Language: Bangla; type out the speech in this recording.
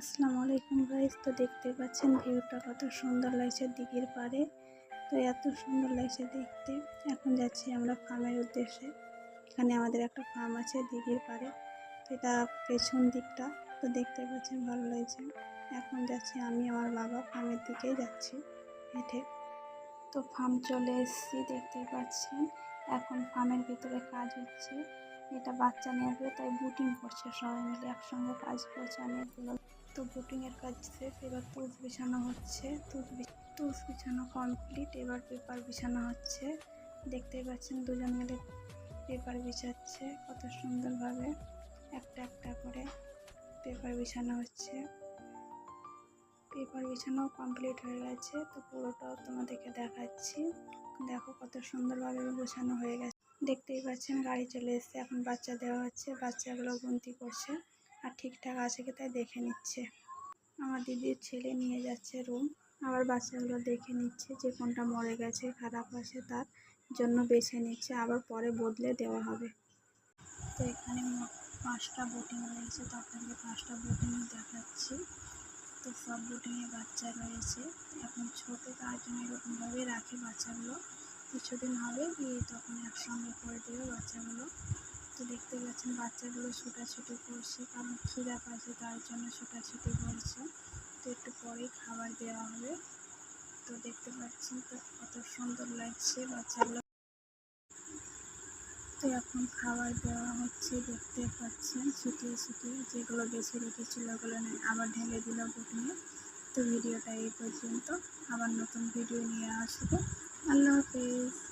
আসসালামু আলাইকুম গাইস তো দেখতে পাচ্ছেন ভিউটা কত সুন্দর লাগছে দিঘির পাড়ে। তো এত সুন্দর লাগছে দেখতে। এখন যাচ্ছি আমরা ফার্মের উদ্দেশ্যে। এখানে আমাদের একটা ফার্ম আছে দিঘির পাড়ে। এটা পেছন দিকটা। তো দেখতে পাচ্ছেন ভালো লাগছে। এখন যাচ্ছি আমি আমার বাবা ফার্মের দিকেই যাচ্ছি হেঁটে। তো ফার্ম চলে এসেছি, দেখতেই পাচ্ছেন। এখন ফার্মের ভিতরে কাজ হচ্ছে। এটা বাচ্চা নিয়ে তাই বুটিং করছে সবাই মিলে। একসঙ্গে কাজ করছে অনেকগুলো। তো বুটিংয়ের কাজ শেষ, এবার তুষ বিছানো হচ্ছে। তুষ তুষ বিছানো কমপ্লিট এবার পেপার বিছানো হচ্ছে। দেখতেই পাচ্ছেন দুজন মিলে পেপার বিছাচ্ছে, কত সুন্দরভাবে। একটা একটা করে পেপার বিছানো হচ্ছে। পেপার বিছানো কমপ্লিট হয়ে গেছে, তো পুরোটাও তোমাদেরকে দেখাচ্ছি। দেখো কত সুন্দরভাবে গোছানো হয়ে গেছে। দেখতেই পাচ্ছেন গাড়ি চলে এসেছে, এখন বাচ্চা দেওয়া হচ্ছে, বাচ্চাগুলো গুনতি করছে। আর ঠিকঠাক আছে কি তাই দেখে নিচ্ছে। আমার দিদির ছেলে নিয়ে যাচ্ছে রুম আবার বাচ্চাগুলো দেখে নিচ্ছে যে কোনটা মরে গেছে, খারাপ আছে তার জন্য বেছে নিচ্ছে, আবার পরে বদলে দেওয়া হবে। তো এখানে পাঁচটা বোটিং রয়েছে, তো আপনাদের পাঁচটা বোটিং দেখাচ্ছি। তো সব বোটিংয়ে বাচ্চা রয়েছে। এখন ছোটো, তার জন্য এরকমভাবে রাখে বাচ্চাগুলো। কিছুদিন হবে দিয়ে তখন একসঙ্গে করে দেবে বাচ্চাগুলো। তো দেখতে পাচ্ছেন বাচ্চাগুলো ছোটাছুটি করছে, কারণ খিদা পাচ্ছে তার জন্য ছোটাছুটি করছে। তো একটু পরেই খাবার দেওয়া হবে। তো দেখতে পাচ্ছেন তো কত সুন্দর লাগছে বাচ্চাগুলো। তো এখন খাবার দেওয়া হচ্ছে, দেখতে পাচ্ছেন, ছিটিয়ে ছিটিয়ে যেগুলো বেছে রেখেছিল ওগুলো নেই, আবার ঢেলে দিল বুটিয়ে তো ভিডিওটা এই পর্যন্ত, আবার নতুন ভিডিও নিয়ে আসব। আল্লাহ হাফেজ।